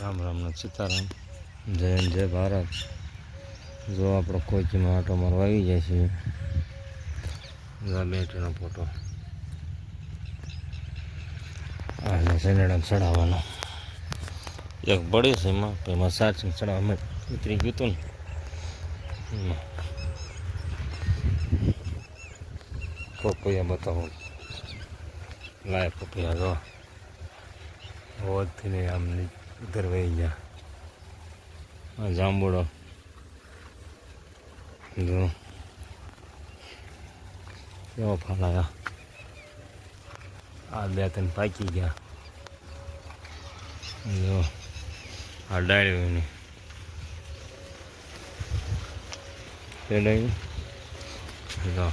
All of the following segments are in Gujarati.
રામ રામના સીતારામ. જય જય ભારત. જો આપણો કોચીમાં આટો મારવા આવી જાય છે બેટરીનો ફોટો આને સેનેડા ચડાવવાનો. એક બળે છે એમાં એમાં સાચી ચડાવવામાં ઉતરી ગયું હતું ને. પપૈયા બતાવો. લાય પપૈયા જો. હોવાથી નહીં આમ ની- ઉધર વહી ગયા જાંબુડો કેવો ફાલાયા આ બે ત્રણ પાકી ગયા. જો, આ ડાળ્યું એની. ડાળ્યું? જો.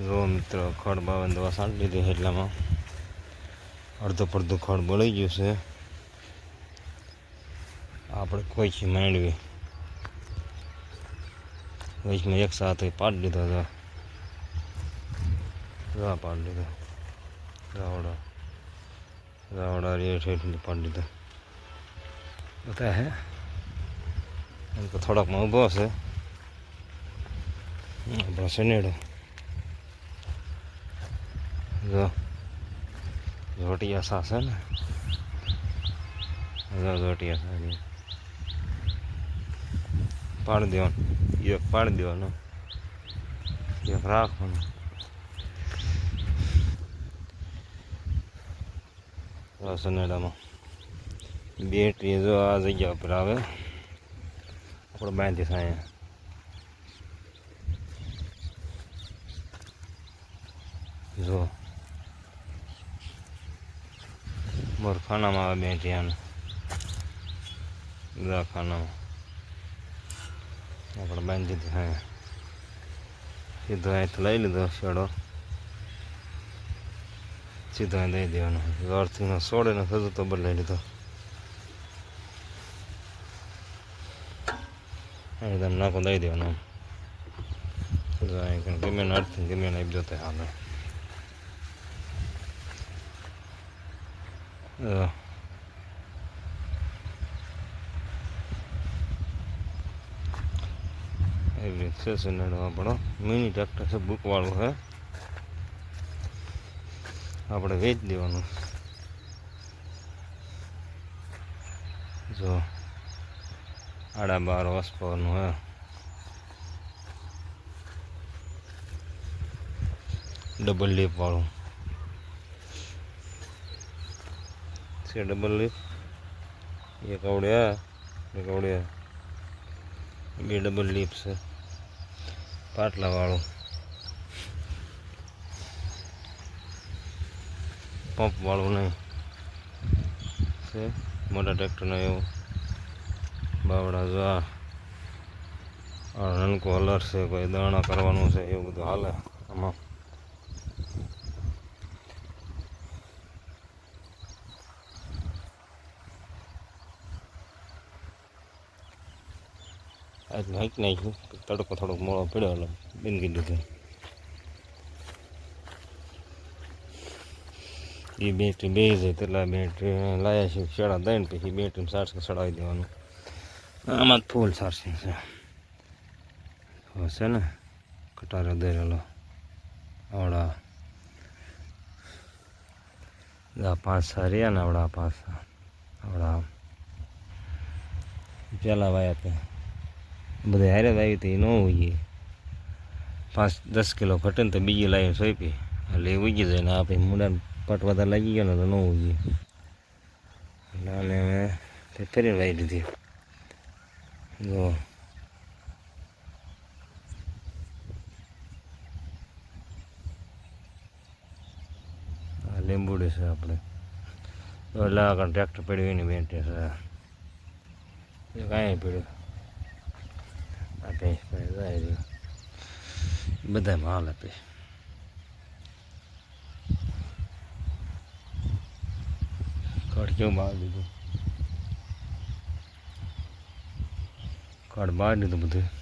જો મિત્રો, ખડ બાવન દવા સાંટી છે એટલામાં. અડધો પડધું ખડ બળી ગયું છે. આપણે કોઈ છે માંડવી. વચમાં એક સાથે પાડી લીધો હતો. રા પાડી લીધો રાવડા રાવડા રેઠ હેઠી પાડી લીધો બતા હે? એમ તો થોડાકમાં ઊભો છે. આપણો શનેડો જો જોટિયા સાસે ને? જો જોટિયા સાસે પાડી દેવાનું. એક પાડી દેવાનો. એક રાખવાનું. સનેડામાં બેટરી જો આ જગ્યા ઉપર આવે, આપણે બાંધી થાય જો મોર ખાનામાં આવે બે ધ્યાન. બધા આપણે બાંધી દીધું, હા. સીધો અહીંથી લઈ લીધો શેડો. સીધો અહીં દઈ દેવાનો. અર્થીનો સોડે ને થતું તો બદલાઈ લીધો. એકદમ નાખો દઈ દેવાનો ગમે ને અર્થીને ગમે આપી દો તો હાલે. રીતે આપણો. મિની ટ્રેક્ટર છે, બુકવાળું છે. આપણે વેચ દેવાનું. જો, આડા બાર હોર્સ પાવરનું હે ડબલ લીપ છે ડબલ લીપ એક આવડ્યા એક આવડ્યા બે ડબલ લીપ છે. પાટલાવાળું પંપ વાળું નહીં. છે. મોટા ટ્રેક્ટરનો એવું. બાવડા જો આ. આ નનકો હલર છે, કોઈ દાણા કરવાનું છે, એવું બધું હાલે આમાં. આજ હાંકી નાખ્યું. તડકો થોડોક મોડો પડ્યો એટલે બિનગી દીધું એ બેટરી બે જાય તેટલા બેટરી લાયા છે શેડા દઈને પછી બેટરી સારસે ચડાવી દેવાનું. આમાં ફૂલ સારસે છે. હશે ને કટારો દરેલો. આવડા. આ પાંચ સારિયા ને આવડા પાંચ આવડા પહેલાં વાયા તે. બધા હારે વાવી હતી ન ઉગી. પાંચ, દસ કિલો ઘટે તો બીજી લાવી સોંપી. એટલે એ ઉગી જાય ને આપણે મૂડા પટ વધારે લાગી ગયો ને તો ન ઉગીએ એટલે આને તે ફરી વાવી દીધી. જો. લીંબુડી છે આપણે આગળ ટ્રેક્ટર પડ્યું એની બેન્ટી છે કાંઈ પડ્યું. આ ભેંસ પાસે જાય રહ્યું બધા માલ આપે. કેવું બહાર દીધું કડ બહાર દીધું બધું?